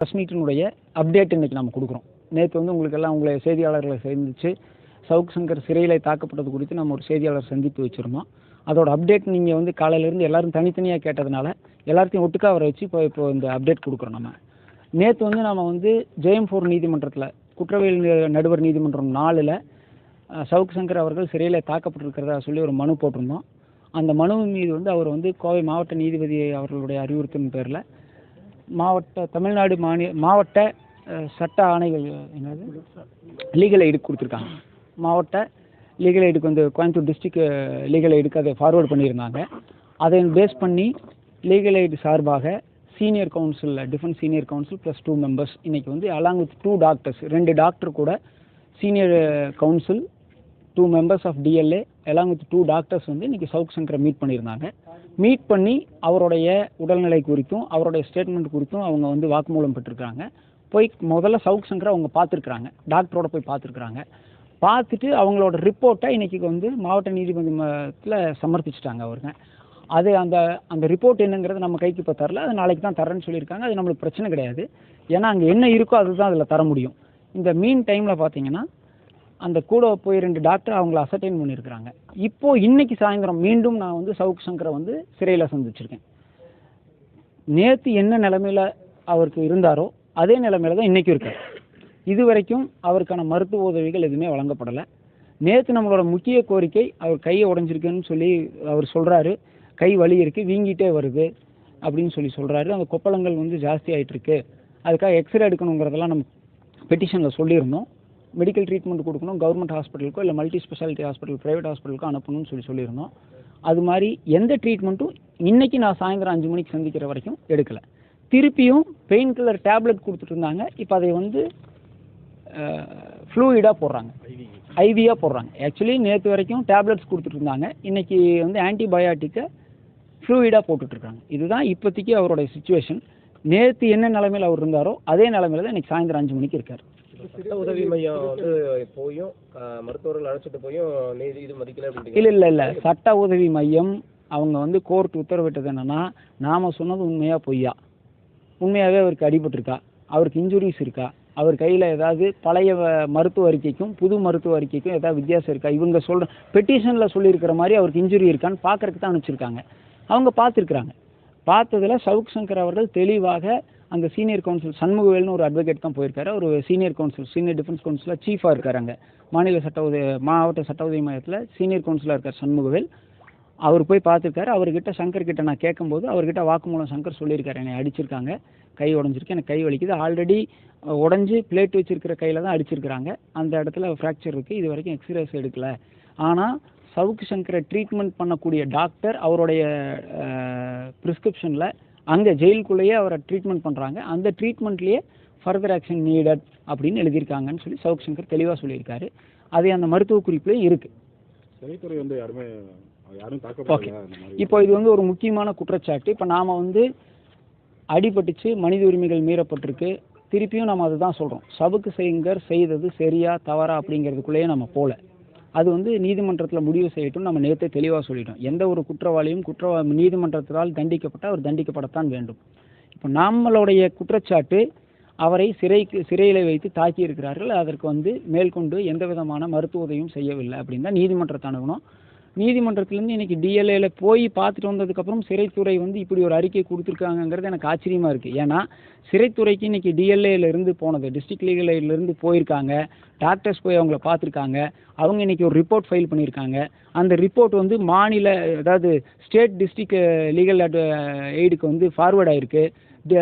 Press மீட்டினுடைய update இன்றைக்கி நம்ம கொடுக்குறோம். நேற்று வந்து உங்களுக்கு எல்லாம் உங்களை செய்தியாளர்களை சேர்ந்துச்சு சவுக் சங்கர் சிறையில் தாக்கப்பட்டது குறித்து நம்ம ஒரு செய்தியாளர் சந்திப்பு வச்சுருந்தோம். அதோட அப்டேட் நீங்கள் வந்து காலையிலேருந்து எல்லாரும் தனித்தனியாக கேட்டதுனால எல்லாத்தையும் ஒட்டுக்காக வர வச்சு இப்போ இப்போ இந்த அப்டேட் கொடுக்குறோம் நம்ம நேற்று வந்து நம்ம வந்து ஜெயம் ஃபோர் நீதிமன்றத்தில் குற்றவியல் நடுவர் நீதிமன்றம் நாலில் சவுக் சங்கர் அவர்கள் சிறையில் தாக்கப்பட்டிருக்கிறதா சொல்லி ஒரு மனு போட்டிருந்தோம். அந்த மனு மீது வந்து அவர் வந்து கோவை மாவட்ட நீதிபதி அவர்களுடைய அறிவுறுத்தின் பேரில் மாவட்ட தமிழ்நாடு மாநில மாவட்ட சட்ட ஆணைகள் என்னது? லீகல் எய்டு கொடுத்துருக்காங்க. மாவட்ட லீகல் எய்டுக்கு வந்து கோயம்புத்தூர் டிஸ்ட்ரிக்ட் லீகல் எய்டுக்கு அதை ஃபார்வர்ட் பண்ணியிருந்தாங்க. அதை பேஸ் பண்ணி லீகல் எய்டு சார்பாக சீனியர் கவுன்சிலில் defence senior counsel plus two members இன்றைக்கி வந்து அலாங் வித் டூ டாக்டர்ஸ் ரெண்டு டாக்டர் கூட senior counsel two members of DLA along with two doctors வந்து இன்றைக்கி சவுக் சங்கரை மீட் பண்ணியிருந்தாங்க. மீட் பண்ணி அவருடைய உடல்நிலை குறித்தும் அவருடைய ஸ்டேட்மெண்ட் குறித்தும் அவங்க வந்து வாக்குமூலம் பெற்றிருக்கிறாங்க. போய் முதல்ல சவுக் சங்கரை அவங்க பார்த்துருக்குறாங்க. டாக்டரோட போய் பார்த்துருக்குறாங்க. பார்த்துட்டு அவங்களோட ரிப்போர்ட்டை இன்றைக்கி வந்து மாவட்ட நீதிமன்றத்தில் சமர்ப்பிச்சிட்டாங்க அவருங்க. அது அந்த அந்த ரிப்போர்ட் என்னங்கிறது நம்ம கைக்கு இப்போ தரல. அது நாளைக்கு தான் தரேன்னு சொல்லியிருக்காங்க. அது நம்மளுக்கு பிரச்சனை கிடையாது. ஏன்னா அங்கே என்ன இருக்கோ அதுதான் அதில் தர முடியும். இந்த மீன் டைமில் பார்த்தீங்கன்னா அந்த கூட போய் ரெண்டு டாக்டர் அவங்கள அசர்டைன் பண்ணியிருக்கிறாங்க. இப்போ இன்னைக்கு சாயந்தரம் மீண்டும் நான் வந்து சவுக் சங்கரை வந்து சிறையில் சந்திச்சிருக்கேன். நேற்று என்ன நிலமையில் அவருக்கு இருந்தாரோ அதே நிலமையில தான் இன்றைக்கும் இருக்கார். இது வரைக்கும் அவருக்கான மருத்துவ உதவிகள் எதுவுமே வழங்கப்படலை. நேற்று நம்மளோட முக்கிய கோரிக்கை அவர் கையை உடஞ்சிருக்குன்னு சொல்லி அவர் சொல்கிறாரு கை வலி இருக்குது வீங்கிட்டே வருது அப்படின்னு சொல்லி சொல்கிறாரு அந்த கொப்பளங்கள் வந்து ஜாஸ்தி ஆகிட்டுருக்கு அதுக்காக எக்ஸ்ரே எடுக்கணுங்கிறதெல்லாம் நம்ம பெட்டிஷனில் சொல்லியிருந்தோம். மெடிக்கல் ட்ரீட்மெண்ட் கொடுக்கணும் கவர்மெண்ட் ஹாஸ்பிட்டலுக்கோ இல்லை மல்டி ஸ்பெஷாலிட்டி ஹாஸ்பிட்டல் ப்ரைவேட் ஹாஸ்பிட்டலுக்கோ அனுப்பணும்னு சொல்லி சொல்லியிருந்தோம். அது மாதிரி எந்த ட்ரீட்மெண்ட்டும் இன்றைக்கி நான் சாயந்தரம் அஞ்சு மணிக்கு சந்திக்கிற வரைக்கும் எடுக்கலை. திருப்பியும் பெயின் கில்லர் டேப்லெட் கொடுத்துட்டு இருந்தாங்க. இப்போ அதை வந்து ஃப்ளூயிடாக போடுறாங்க. ஐவியாக போடுறாங்க. ஆக்சுவலி நேற்று வரைக்கும் டேப்லெட்ஸ் கொடுத்துட்டு இருந்தாங்க. இன்னைக்கு வந்து ஆன்டிபயாட்டிக்கை ஃப்ளூயிடாக போட்டுட்ருக்காங்க இதுதான் இப்போதைக்கு அவருடைய சுச்சுவேஷன் நேற்று என்ன நிலமையில் அவர் இருந்தாரோ அதே நிலமையில் தான் இன்னைக்கு சாயந்தரம் அஞ்சு மணிக்கு இருக்கார். சட்ட உதவி மையம் வந்து போயும் மருத்துவர்கள் அழைச்சிட்டு போயும் நீதி இது மதிக்கல இல்லை இல்லை இல்லை. சட்ட உதவி மையம் அவங்க வந்து கோர்ட் உத்தரவிட்டது என்னன்னா நாம சொன்னது உண்மையா பொய்யா? உண்மையாகவே அவருக்கு அடிபட்டிருக்கா? அவருக்கு இன்ஜுரிஸ் இருக்கா? அவர் கையில் ஏதாவது பழைய வ- மருத்துவ அறிக்கைக்கும் புது மருத்துவ அறிக்கைக்கும் ஏதாவது வித்தியாசம் இருக்கா? இவங்க சொல்ற பெட்டிஷனில் சொல்லியிருக்கிற மாதிரி அவருக்கு இன்ஜுரி இருக்கான்னு பார்க்கறதுக்கு தான் அனுப்பிச்சிருக்காங்க. அவங்க பார்த்துருக்குறாங்க. பார்த்ததுல சவுக் சங்கர் அவர்கள் தெளிவாக அங்கே சீனியர் கவுன்சில் சண்முகவேல்னு ஒரு அட்வொகேட் தான் போயிருக்காரு. ஒரு சீனியர் கவுன்சில் சீனியர் டிஃபென்ஸ் கவுன்சிலில் சீஃபாக இருக்கார் அங்கே. மாநில சட்ட உதவி மாவட்ட சட்ட உதவி மையத்தில் சீனியர் கவுன்சிலாக இருக்கார் சண்முகவேல். அவர் போய் பார்த்துருக்காரு. அவர்கிட்ட சங்கர் கிட்ட நான் கேட்கும்போது அவர்கிட்ட வாக்குமூலம் சங்கர் சொல்லியிருக்காரு. என்னை அடிச்சிருக்காங்க. கை உடஞ்சிருக்கு. எனக்கு கை வலிக்குது. ஆல்ரெடி உடஞ்சி பிளேட் வச்சிருக்கிற கையில் தான் அடிச்சிருக்கிறாங்க. அந்த இடத்துல ஃப்ராக்சர் இருக்குது இது வரைக்கும் எக்ஸ்ரேஸ் எடுக்கல. ஆனால் சவுக்கு சங்கரை ட்ரீட்மெண்ட் பண்ணக்கூடிய டாக்டர் அவருடைய ப்ரிஸ்கிரிப்ஷனில் அங்கே ஜெயிலுக்குள்ளேயே அவரை ட்ரீட்மெண்ட் பண்ணுறாங்க அந்த ட்ரீட்மெண்ட்லேயே ஃபர்தர் ஆக்ஷன் நீடட் அப்படின்னு எழுதியிருக்காங்கன்னு சொல்லி சவுக் சங்கர் தெளிவாக சொல்லியிருக்காரு. அது அந்த மருத்துவ குறிப்புலேயும் இருக்குது சிறைத்துறை வந்து யாருமே யாரும் ஓகே இப்போ இது வந்து ஒரு முக்கியமான குற்றச்சாட்டு. இப்போ நாம் வந்து அடிபட்டுச்சு மனித உரிமைகள் மீறப்பட்டிருக்கு. திருப்பியும் நம்ம அதுதான் சொல்கிறோம் சவுக்கு செய்யுங்கர் செய்தது சரியா தவறா அப்படிங்கிறதுக்குள்ளேயே நம்ம போகல அது வந்து நீதிமன்றத்தில் முடிவு செய்யட்டும். நம்ம நேற்றே தெளிவாக சொல்லிட்டோம். எந்த ஒரு குற்றவாளியும் குற்றவா நீதிமன்றத்தால் தண்டிக்கப்பட்ட அவர் தண்டிக்கப்படத்தான் வேண்டும். இப்போ நம்மளுடைய குற்றச்சாட்டு அவரை சிறைக்கு சிறையில் வைத்து தாக்கி இருக்கிறார்கள் அதற்கு வந்து மேற்கொண்டு எந்த விதமான மருத்துவ உதவியும் செய்யவில்லை அப்படின்னு தான் நீதிமன்றத்தை அணுகணும் நீதிமன்றத்திலேருந்து இன்னைக்கு டிஎல்ஏல போய் பார்த்துட்டு வந்ததுக்கப்புறம் சிறைத்துறை வந்து இப்படி ஒரு அறிக்கை கொடுத்துருக்காங்கங்கிறது எனக்கு ஆச்சரியமாக இருக்குது ஏன்னா சிறைத்துறைக்கு இன்னைக்கு டிஎல்ஏலேருந்து போனது டிஸ்ட்ரிக்ட் லீகலேருந்து போயிருக்காங்க டாக்டர்ஸ் போய் அவங்கள பார்த்துருக்காங்க அவங்க இன்னைக்கு ஒரு ரிப்போர்ட் ஃபைல் பண்ணியிருக்காங்க. அந்த ரிப்போர்ட் வந்து மாநில அதாவது ஸ்டேட் டிஸ்ட்ரிக்ட் லீகல் எய்டுக்கு வந்து ஃபார்வேர்ட் ஆகிருக்கு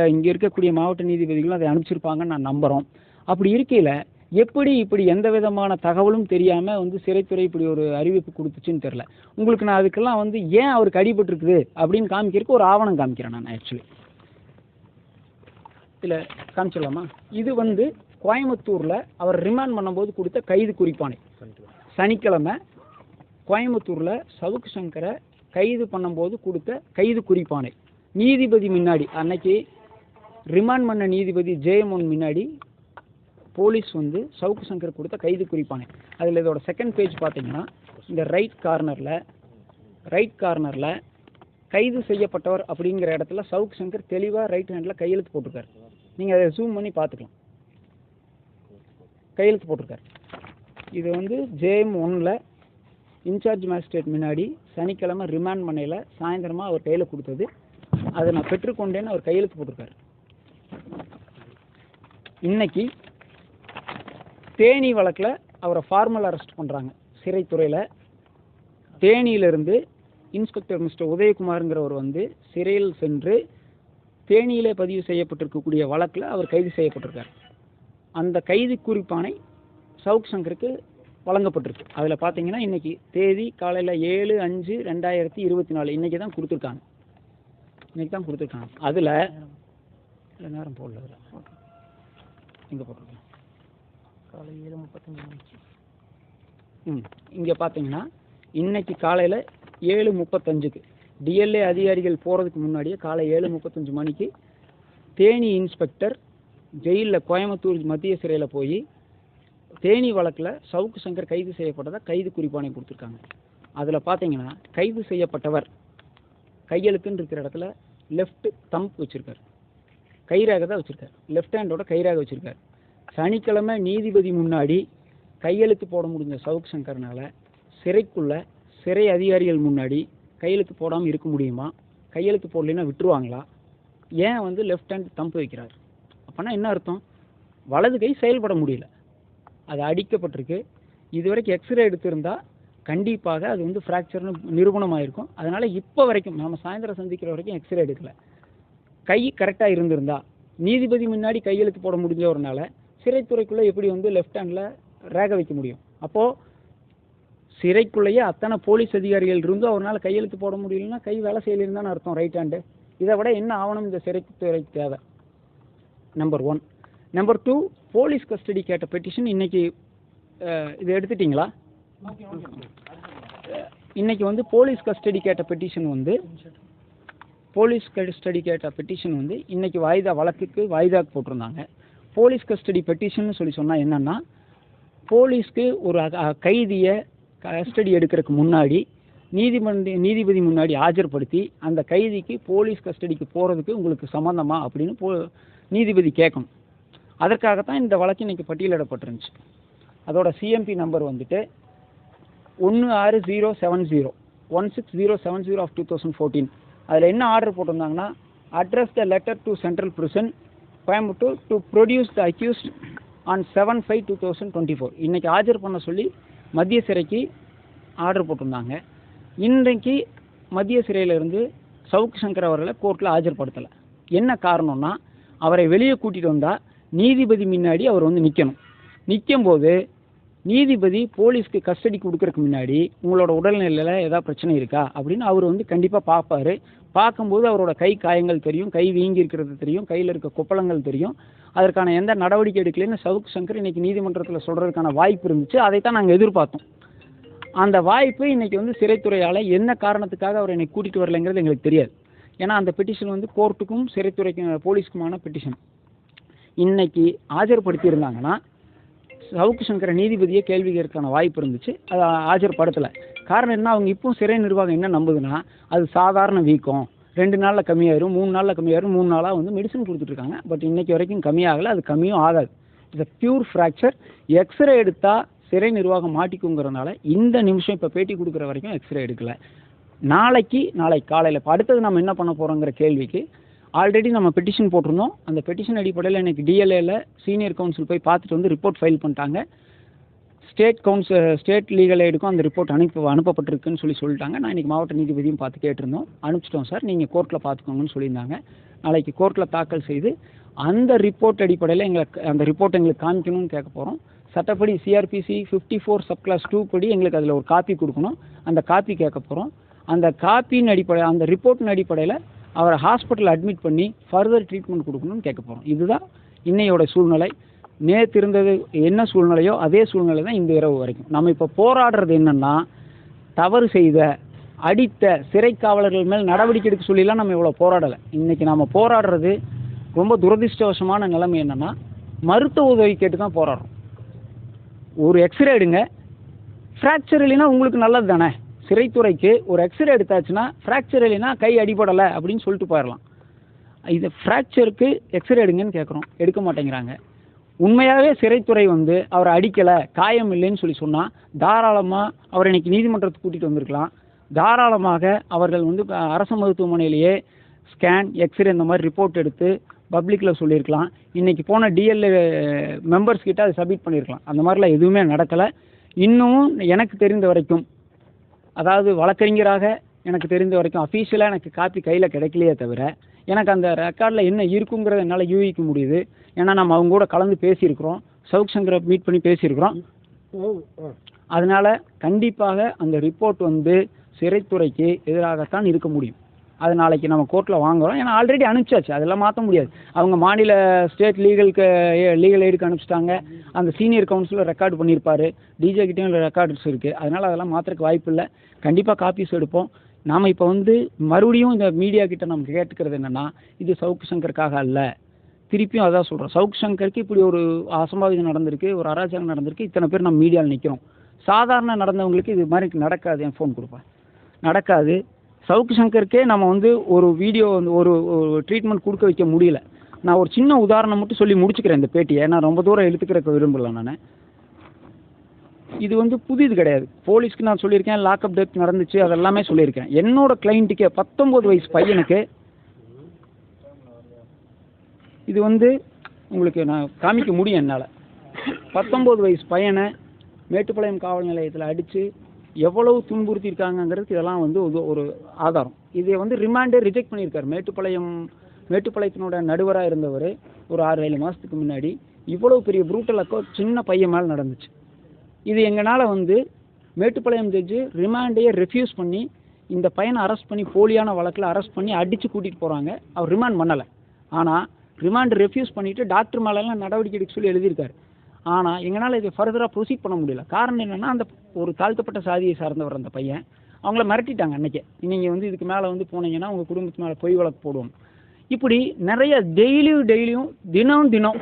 இங்கே இருக்கக்கூடிய மாவட்ட நீதிபதிகளும் அதை அனுப்பிச்சிருப்பாங்கன்னு நான் நம்புகிறோம் அப்படி இருக்கையில் எப்படி இப்படி எந்த விதமான தகவலும் தெரியாமல் வந்து சிறைத்துறை இப்படி ஒரு அறிவிப்பு கொடுத்துச்சுன்னு தெரில உங்களுக்கு நான் அதுக்கெல்லாம் வந்து ஏன் அவருக்கு அடிபட்டிருக்குது அப்படின்னு காமிக்கிறதுக்கு ஒரு ஆவணம் காமிக்கிறேன் நான் ஆக்சுவலி இல்லை காமிச்சிடலாமா? இது வந்து கோயம்புத்தூரில் அவர் ரிமாண்ட் பண்ணும்போது கொடுத்த கைது குறிப்பானை சனிக்கிழமை கோயம்புத்தூரில் சவுக்கு சங்கரை கைது பண்ணும்போது கொடுத்த கைது குறிப்பானை நீதிபதி முன்னாடி அன்னைக்கு ரிமாண்ட் பண்ண நீதிபதி ஜெயமோன் முன்னாடி போலீஸ் வந்து சவுக்கு சங்கர் கொடுத்த கைது குறிப்பானே. அதில் இதோட செகண்ட் பேஜ் பார்த்தீங்கன்னா இந்த ரைட் கார்னரில் ரைட் கார்னரில் கைது செய்யப்பட்டவர் அப்படிங்கிற இடத்துல சவுக்கு சங்கர் தெளிவாக ரைட் ஹேண்டில் கையெழுத்து போட்டிருக்காரு. நீங்கள் அதை ஜூம் பண்ணி பார்த்துக்கலாம். கையெழுத்து போட்டிருக்காரு. இது வந்து ஜேஎம் ஒன்னில் இன்சார்ஜ் மேஜிஸ்ட்ரேட் முன்னாடி சனிக்கிழமை ரிமாண்ட் பண்ணையில் சாயந்தரமாக அவர் கையில் கொடுத்தது. அதை நான் பெற்றுக்கொண்டேன்னு அவர் கையெழுத்து போட்டிருக்காரு. இன்னைக்கு தேனி வழக்கில் அவரை ஃபார்மல் அரெஸ்ட் பண்ணுறாங்க சிறைத்துறையில். தேனியிலிருந்து இன்ஸ்பெக்டர் மிஸ்டர் உதயகுமாருங்கிறவர் வந்து சிறையில் சென்று தேனியிலே பதிவு செய்யப்பட்டிருக்கக்கூடிய வழக்கில் அவர் கைது செய்யப்பட்டிருக்கார். அந்த கைது குறிப்பானை சவுக் சங்கருக்கு வழங்கப்பட்டிருக்கு. அதில் பார்த்தீங்கன்னா இன்னைக்கு தேதி காலையில் ஏழு அஞ்சு ரெண்டாயிரத்தி இருபத்தி நாலு இன்னைக்கு தான் கொடுத்துருக்காங்க. இன்னைக்கு தான் கொடுத்துருக்காங்க. அதில் நேரம். போடல அதில். இங்கே போட்டிருக்கேன் காலை ஏழு முப்பத்தஞ்சு மணிக்கு. ம் இங்கே பார்த்தீங்கன்னா இன்னைக்கு காலையில் ஏழு முப்பத்தஞ்சுக்கு. டிஎல்ஏ அதிகாரிகள் போகிறதுக்கு முன்னாடியே காலை ஏழு முப்பத்தஞ்சு மணிக்கு தேனி இன்ஸ்பெக்டர் ஜெயிலில் கோயம்புத்தூர் மத்திய சிறையில் போய் தேனி வழக்கில் சவுக்கு சங்கர் கைது செய்யப்பட்டதாக கைது குறிப்பானை கொடுத்துருக்காங்க. அதில் பார்த்தீங்கன்னா கைது செய்யப்பட்டவர் கையெழுத்துன்னு இருக்கிற இடத்துல லெஃப்ட் தம்ப் வச்சுருக்காரு. கைராக தான் வச்சுருக்கார். லெஃப்ட் ஹேண்டோட கைராக வச்சுருக்கார். சனிக்கிழமை நீதிபதி முன்னாடி கையெழுத்து போட முடிஞ்ச சவுக் சங்கர்னால சிறைக்குள்ள சிறை அதிகாரிகள் முன்னாடி கையெழுத்து போடாமல் இருக்க முடியுமா? கையெழுத்து போடலைன்னா விட்டுருவாங்களா? ஏன் வந்து லெஃப்ட் ஹேண்ட் தம்பு வைக்கிறார்? அப்போனா என்ன அர்த்தம்? வலது கை செயல்பட முடியல. அது அடிக்கப்பட்டிருக்கு. இது வரைக்கும் எக்ஸ்ரே எடுத்திருந்தா கண்டிப்பாக அது வந்து ஃப்ராக்சர்னு நிரூபணமாயிருக்கும். அதனால் இப்போ வரைக்கும் நம்ம சாயந்தரம் சந்திக்கிற வரைக்கும் எக்ஸ்ரே எடுக்கல. கை கரெக்டாக இருந்திருந்தா நீதிபதி முன்னாடி கையெழுத்து போட முடிஞ்சவரனால சிறைத்துறைக்குள்ளே எப்படி வந்து லெஃப்ட் ஹேண்டில் ரேக வைக்க முடியும்? அப்போது சிறைக்குள்ளேயே அத்தனை போலீஸ் அதிகாரிகள் இருந்தும் அவரால் கையெழுத்து போட முடியலன்னா கை வேலை செய்யலைன்னு அர்த்தம் ரைட் ஹேண்டு இதை விட என்ன ஆவணம் இந்த சிறைத்துறைக்கு தேவை? Number one number two police custody கேட்ட பெட்டிஷன் இன்னைக்கு இது எடுத்துட்டிங்களா? இன்னைக்கு வந்து போலீஸ் கஸ்டடி கேட்ட பெட்டிஷன் வந்து போலீஸ் கஸ்டடி கேட்ட பெட்டிஷன் வந்து இன்னைக்கு வாய்தா வழக்குக்கு வாய்தாக்கு போட்டிருந்தாங்க. போலீஸ் கஸ்டடி பெட்டிஷன் சொல்லி சொன்னால் என்னென்னா போலீஸ்க்கு ஒரு கைதியை கஸ்டடி எடுக்கிறதுக்கு முன்னாடி நீதிமன்ற நீதிபதி முன்னாடி ஆஜர்படுத்தி அந்த கைதிக்கு போலீஸ் கஸ்டடிக்கு போகிறதுக்கு உங்களுக்கு சம்மந்தமா அப்படின்னு போ நீதிபதி கேட்கணும். அதற்காகத்தான் இந்த வழக்கு இன்றைக்கி பட்டியலிடப்பட்டிருந்துச்சு. அதோட சிஎம்பி நம்பர் வந்துட்டு ஒன்று ஆறு zero seven zero one six zero seven zero of two thousand fourteen. அதில் என்ன order போட்டிருந்தாங்கன்னா address the letter to central prison Coimbatore to produce the accused on seven five two thousand twenty four இன்றைக்கி ஆஜர் பண்ண சொல்லி மத்திய சிறைக்கு order போட்டிருந்தாங்க. இன்றைக்கு மத்திய சிறையிலிருந்து சவுக் சங்கர் அவர்களை கோர்ட்டில் ஆஜர்படுத்தலை என்ன காரணம்னா அவரை வெளியே கூட்டிகிட்டு வந்தால் நீதிபதி முன்னாடி அவர் வந்து நிற்கணும் நிற்கும்போது நீதிபதி போலீஸ்க்கு கஸ்டடி கொடுக்கறதுக்கு முன்னாடி உங்களோட உடல்நிலையில் ஏதாவது பிரச்சனை இருக்கா? அப்படின்னு அவர் வந்து கண்டிப்பாக பார்ப்பாரு. பார்க்கும்போது அவரோட கை காயங்கள் தெரியும் கை வீங்கி இருக்கிறது தெரியும் கையில் இருக்க கொப்பளங்கள் தெரியும். அதற்கான எந்த நடவடிக்கை எடுக்கலைன்னு சவுக் சங்கர் இன்னைக்கு நீதிமன்றத்தில் சொல்கிறதுக்கான வாய்ப்பு இருந்துச்சு. அதைத்தான் நாங்கள் எதிர்பார்த்தோம். அந்த வாய்ப்பு இன்னைக்கு வந்து சிறைத்துறையால் என்ன காரணத்துக்காக அவர் என்னை கூட்டிகிட்டு வரலைங்கிறது எங்களுக்கு தெரியாது. ஏன்னா அந்த பெட்டிஷன் வந்து கோர்ட்டுக்கும் சிறைத்துறைக்கும் போலீஸ்க்குமான பெட்டிஷன் இன்னைக்கு ஆஜர்படுத்தியிருந்தாங்கன்னா சவுக்கு சங்கர நீதிபதியை கேள்வி கேட்கறதுக்கான வாய்ப்பு இருந்துச்சு. அதை ஆஜர்படுத்தலை. காரணம் என்ன? அவங்க இப்போ சிறை நிர்வாகம் என்ன நம்புதுன்னா அது சாதாரண வீக்கம். ரெண்டு நாளில் கம்மியாயிரும் மூணு நாளில் கம்மியாயிரும் மூணு நாளாக வந்து மெடிசன் கொடுத்துட்ருக்காங்க. பட் இன்னைக்கு வரைக்கும் கம்மியாகலை அது கம்மியும் ஆகாது. இட்ஸ் பியூர் ஃப்ராக்சர் எக்ஸ்ரே எடுத்தால் சிறை நிர்வாகம் மாட்டிக்குங்கிறதுனால இந்த நிமிஷம் இப்போ பேட்டி கொடுக்குற வரைக்கும் எக்ஸ்ரே எடுக்கலை. நாளைக்கு நாளைக்கு காலையில் இப்போ அடுத்தது நம்ம என்ன பண்ண போகிறோங்கிற கேள்விக்கு ஆல்ரெடி நம்ம பெட்டிஷன் போட்டிருந்தோம். அந்த பெட்டிஷன் அடிப்படையில் எனக்கு டிஎல்ஏல சீனியர் கவுன்சில் போய் பார்த்துட்டு வந்து ரிப்போர்ட் ஃபைல் பண்ணிட்டாங்க. ஸ்டேட் கவுன்சில் ஸ்டேட் லீகல் எய்டுக்கும் அந்த ரிப்போர்ட் அனுப்பி அனுப்பப்பட்டிருக்குன்னு சொல்லி சொல்லிட்டாங்க. நான் இன்றைக்கி மாவட்ட நீதிபதியும் பார்த்து கேட்டிருந்தோம். அனுப்பிச்சிட்டோம் சார். நீங்கள் கோர்ட்டில் பார்த்துக்கோங்கன்னு சொல்லியிருந்தாங்க. நாளைக்கு கோர்ட்டில் தாக்கல் செய்து அந்த ரிப்போர்ட் அடிப்படையில் எங்களுக்கு அந்த ரிப்போர்ட் எங்களுக்கு காமிக்கணும்னு கேட்க போகிறோம் சட்டப்படி CrPC fifty four sub clause two படி எங்களுக்கு அதில் ஒரு காப்பி கொடுக்கணும். அந்த காப்பி கேட்க போகிறோம் அந்த காப்பியின் அடிப்படை அந்த ரிப்போர்ட்டின் அடிப்படையில் அவரை ஹாஸ்பிட்டலில் அட்மிட் பண்ணி ஃபர்தர் ட்ரீட்மெண்ட் கொடுக்கணும்னு கேட்க போகிறோம் இதுதான் இன்னையோட சூழ்நிலை. நேற்று இருந்தது என்ன சூழ்நிலையோ அதே சூழ்நிலை தான் இந்த இரவு வரைக்கும். நம்ம இப்போ போராடுறது என்னென்னா தவறு செய்த அடித்த சிறை காவலர்கள் மேல் நடவடிக்கை எடுக்க சொல்லிலாம் நம்ம இவ்வளோ போராடலை. இன்றைக்கி நம்ம போராடுறது ரொம்ப துரதிர்ஷ்டவசமான நிலைமை என்னென்னா மருத்துவ உதவி கேட்டு தான் போராடுறோம். ஒரு எக்ஸ்ரே எடுங்க. ஃப்ராக்சர் இல்லைன்னா உங்களுக்கு நல்லது தானே? சிறைத்துறைக்கு ஒரு எக்ஸ்ரே எடுத்தாச்சுன்னா ஃப்ராக்சர் இல்லைன்னா கை அடிபடலை அப்படின்னு சொல்லிட்டு போயிடலாம். இது ஃப்ராக்சருக்கு எக்ஸ்ரே எடுங்கன்னு கேட்குறோம். எடுக்க மாட்டேங்கிறாங்க. உண்மையாகவே சிறைத்துறை வந்து அவரை அடிக்கலை காயம் இல்லைன்னு சொல்லி சொன்னால் தாராளமாக அவர் இன்னைக்கு நீதிமன்றத்துக்கு கூட்டிகிட்டு வந்திருக்கலாம். தாராளமாக அவர்கள் வந்து அரசு மருத்துவமனையிலேயே ஸ்கேன் எக்ஸ்ரே இந்த மாதிரி ரிப்போர்ட் எடுத்து பப்ளிக்கில் சொல்லியிருக்கலாம். இன்றைக்கி போன டிஎல்ஏ மெம்பர்ஸ் கிட்ட அதை சப்மிட் பண்ணியிருக்கலாம். அந்த மாதிரிலாம் எதுவுமே நடக்கலை. இன்னமும் எனக்கு தெரிந்த வரைக்கும் அதாவது வழக்கறிஞராக எனக்கு தெரிந்த வரைக்கும் அஃபீஷியலாக எனக்கு காப்பி கையில் கிடைக்கலையே தவிர எனக்கு அந்த ரெக்கார்டில் என்ன இருக்குங்கிறத என்னால் யூகிக்க முடியுது. ஏன்னா நம்ம அவங்க கூட கலந்து பேசியிருக்கிறோம். சவுக் சங்கரை மீட் பண்ணி பேசியிருக்கிறோம். அதனால் கண்டிப்பாக அந்த ரிப்போர்ட் வந்து சிறைத்துறைக்கு எதிராகத்தான் இருக்க முடியும். அது நாளைக்கு நம்ம கோர்ட்டில் வாங்குறோம். ஏன்னா ஆல்ரெடி அனுப்பிச்சாச்சு. அதெல்லாம் மாற்ற முடியாது. அவங்க மாநில ஸ்டேட் லீகலுக்கு லீகல் எய்டுக்கு அனுப்பிச்சிட்டாங்க. அந்த சீனியர் கவுன்சிலர் ரெக்கார்டு பண்ணியிருப்பாரு டிஜே கிட்டேயும் ரெக்கார்ட்ஸ் இருக்குது அதனால் அதெல்லாம் மாற்றுறதுக்கு வாய்ப்பு இல்லை. கண்டிப்பாக காப்பீஸ் எடுப்போம். நாம் இப்போ வந்து மறுபடியும் இந்த மீடியா கிட்ட நம்ம கேட்டுக்கிறது என்னென்னா இது சவுக்கு சங்கருக்காக அல்ல. திருப்பியும் அதான் சொல்கிறோம் சவுக் சங்கருக்கு இப்படி ஒரு அசம்பாவிதம் நடந்திருக்கு. ஒரு அராஜகம் நடந்திருக்கு. இத்தனை பேர் நம்ம மீடியாவில் நிற்கிறோம் சாதாரண நடந்தவங்களுக்கு இது மாதிரி நடக்காது. என் ஃபோன் கொடுப்பேன் நடக்காது. சவுக்கு சங்கருக்கே நம்ம வந்து ஒரு வீடியோ வந்து ஒரு ட்ரீட்மெண்ட் கொடுக்க வைக்க முடியல. நான் ஒரு சின்ன உதாரணம் மட்டும் சொல்லி முடிச்சுக்கிறேன் இந்த பேட்டியை. நான் ரொம்ப தூரம் இழுத்துக்கிறக்க விரும்பல நான். இது வந்து புதிது கிடையாது. போலீஸ்க்கு நான் சொல்லியிருக்கேன் லாக்அப் டெத் நடந்துச்சு அதெல்லாமே சொல்லியிருக்கேன். என்னோட கிளைண்ட்டுக்கே பத்தொம்போது வயசு பையனுக்கு இது வந்து உங்களுக்கு நான் காமிக்க முடியும் என்னால். பத்தொம்போது வயசு பையனை மேட்டுப்பாளையம் காவல் நிலையத்தில் அடித்து எவ்வளவு துன்புறுத்தியிருக்காங்கங்கிறதுக்கு இதெல்லாம் வந்து ஒரு ஆதாரம். இதை வந்து ரிமாண்டே ரிஜெக்ட் பண்ணியிருக்காரு. மேட்டுப்பாளையம் மேட்டுப்பாளையத்தினோட நடுவராக இருந்தவர் ஒரு ஆறு ஏழு மாதத்துக்கு முன்னாடி இவ்வளோ பெரிய ப்ரூட்டல் அக்கோ சின்ன பையன் மேலே நடந்துச்சு. இது எங்களால் வந்து மேட்டுப்பாளையம் ஜட்ஜு ரிமாண்டையே ரெஃப்யூஸ் பண்ணி இந்த பையனை அரெஸ்ட் பண்ணி போலியான வழக்கில் அரெஸ்ட் பண்ணி அடித்து கூட்டிகிட்டு போகிறாங்க அவர் ரிமாண்ட் பண்ணலை. ஆனால் ரிமாண்ட் ரெஃப்யூஸ் பண்ணிவிட்டு டாக்டர் மேலெல்லாம் நடவடிக்கை எடுக்க சொல்லி எழுதியிருக்காரு. ஆனால் எங்களால் இதை ஃபர்தராக ப்ரொசீட் பண்ண முடியல. காரணம் என்னென்னா அந்த ஒரு தாழ்த்தப்பட்ட சாதியை சார்ந்தவர் அந்த பையன். அவங்கள மிரட்டிட்டாங்க அன்றைக்கி நீங்கள் வந்து இதுக்கு மேலே வந்து போனீங்கன்னா உங்கள் குடும்பத்து மேலே பொய் வழக்கு போடுவோம் இப்படி நிறைய டெய்லியும் டெய்லியும் தினம் தினம்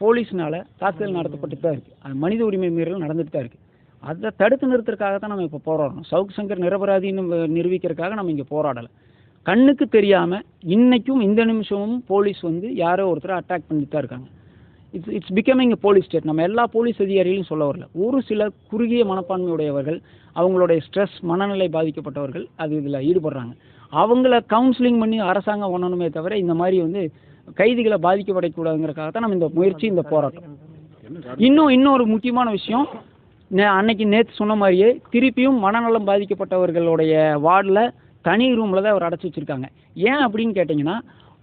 போலீஸ்னால் தாக்குதல் நடத்தப்பட்டு தான் இருக்குது அது மனித உரிமை மீறல் நடந்துட்டு தான் இருக்குது அதை தடுத்து நிறுத்துறதுக்காக தான் நம்ம இப்போ போராடணும் சவுக் சங்கர் நிரபராதின்னு நிரூபிக்கிறதுக்காக நம்ம இங்கே போராடலை. கண்ணுக்கு தெரியாமல் இன்றைக்கும் இந்த நிமிஷமும் போலீஸ் வந்து யாரோ ஒருத்தரை அட்டாக் பண்ணிட்டு தான் இருக்காங்க. It's it's becoming police state நம்ம எல்லா போலீஸ் அதிகாரிகளையும் சொல்ல வரல. ஒரு சில குறுகிய மனப்பான்மையுடையவர்கள் அவங்களுடைய ஸ்ட்ரெஸ் மனநிலை பாதிக்கப்பட்டவர்கள் அது இதில் ஈடுபடுறாங்க. அவங்கள கவுன்சிலிங் பண்ணி அரசாங்கம் பண்ணணுமே தவிர இந்த மாதிரி வந்து கைதிகளை பாதிக்கப்படக்கூடாதுங்கிறக்காக தான் நம்ம இந்த முயற்சி இந்த போராட்டம். இன்னும் இன்னொரு முக்கியமான விஷயம் நே- அன்னைக்கு நேற்று சொன்ன மாதிரியே திருப்பியும் மனநலம் பாதிக்கப்பட்டவர்களுடைய வார்டில் தனி ரூமில் தான் அவர் அடைச்சி வச்சுருக்காங்க. ஏன் அப்படின்னு கேட்டிங்கன்னா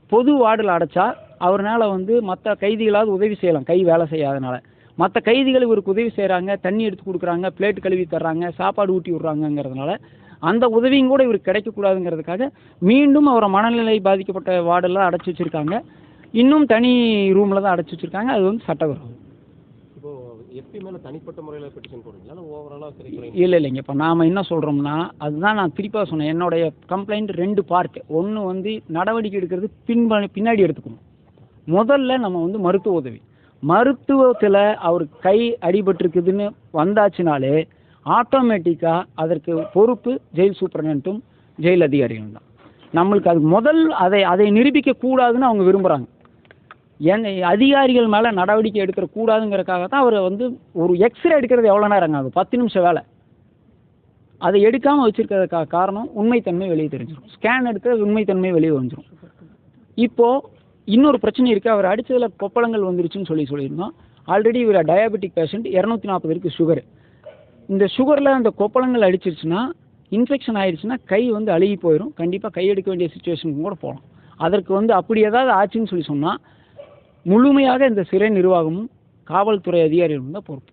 பொது வார்டில் அடைச்சா அவர்னால வந்து மற்ற கைதிகளாவது உதவி செய்யலாம். கை வேலை செய்யாதனால. மற்ற கைதிகள் இவருக்கு உதவி செய்கிறாங்க தண்ணி எடுத்து கொடுக்குறாங்க பிளேட் கழுவி தர்றாங்க சாப்பாடு ஊட்டி விட்றாங்கங்கிறதுனால அந்த உதவியும் கூட இவருக்கு கிடைக்கக்கூடாதுங்கிறதுக்காக மீண்டும் அவரை மனநிலை பாதிக்கப்பட்ட வார்டெல்லாம் அடைச்சி வச்சுருக்காங்க. இன்னும் தனி ரூமில் தான் அடைச்சி வச்சுருக்காங்க. அது வந்து சட்டவிரோதம். எஸ்பி மேல தனிப்பட்ட முறையில் பெட்டிஷன் போடுறீங்களா? இல்லை ஓவராலாக சிறைத்துறை இல்லை இல்லைங்க. இப்போ நாம் என்ன சொல்கிறோம்னா அதுதான் நான் திருப்பா சொன்னேன். என்னுடைய கம்ப்ளைண்ட் ரெண்டு பார்ட் ஒன்று வந்து நடவடிக்கை எடுக்கிறது பின் பின்னாடி எடுத்துக்கணும். முதல்ல நம்ம வந்து மருத்துவ உதவி. மருத்துவத்தில் அவர் கை அடிபட்டிருக்குதுன்னு வந்தாச்சுனாலே ஆட்டோமேட்டிக்காக அதற்கு பொறுப்பு ஜெயில் சூப்பரண்டும் ஜெயில் அதிகாரிகளும் தான். நம்மளுக்கு அது முதல் அதை அதை நிரூபிக்க கூடாதுன்னு அவங்க விரும்புகிறாங்க என் அதிகாரிகள் மேலே நடவடிக்கை எடுக்கிற கூடாதுங்கிறதுக்காக தான் அவர் வந்து ஒரு எக்ஸ்ரே எடுக்கிறது எவ்வளோ நேரம் ஆகும்? பத்து நிமிஷம் வேலை. அதை எடுக்காமல் வச்சுருக்கிறதுக்காக காரணம் உண்மைத்தன்மை வெளியே தெரிஞ்சிடும் ஸ்கேன் எடுக்கிறது உண்மைத்தன்மை வெளியே வந்துடும் இப்போது இன்னொரு பிரச்சனை இருக்குது அவர் அடித்ததில் கொப்பளங்கள் வந்துருச்சுன்னு சொல்லி சொல்லியிருந்தோம். ஆல்ரெடி இவர் டயாபெட்டிக் பேஷண்ட் இரநூத்தி நாற்பது இருக்குது சுகர் இந்த சுகரில் அந்த கொப்பளங்கள் அடிச்சிருச்சுன்னா இன்ஃபெக்ஷன் ஆயிடுச்சுன்னா கை வந்து அழுகி போயிடும் கண்டிப்பாக கை எடுக்க வேண்டிய சுச்சுவேஷனுக்கு கூட போகலாம். அதற்கு வந்து அப்படி ஏதாவது ஆச்சுன்னு சொல்லி சொன்னால் முழுமையாக இந்த சிறை நிர்வாகமும் காவல்துறை அதிகாரிகளும் தான் பொறுப்பு.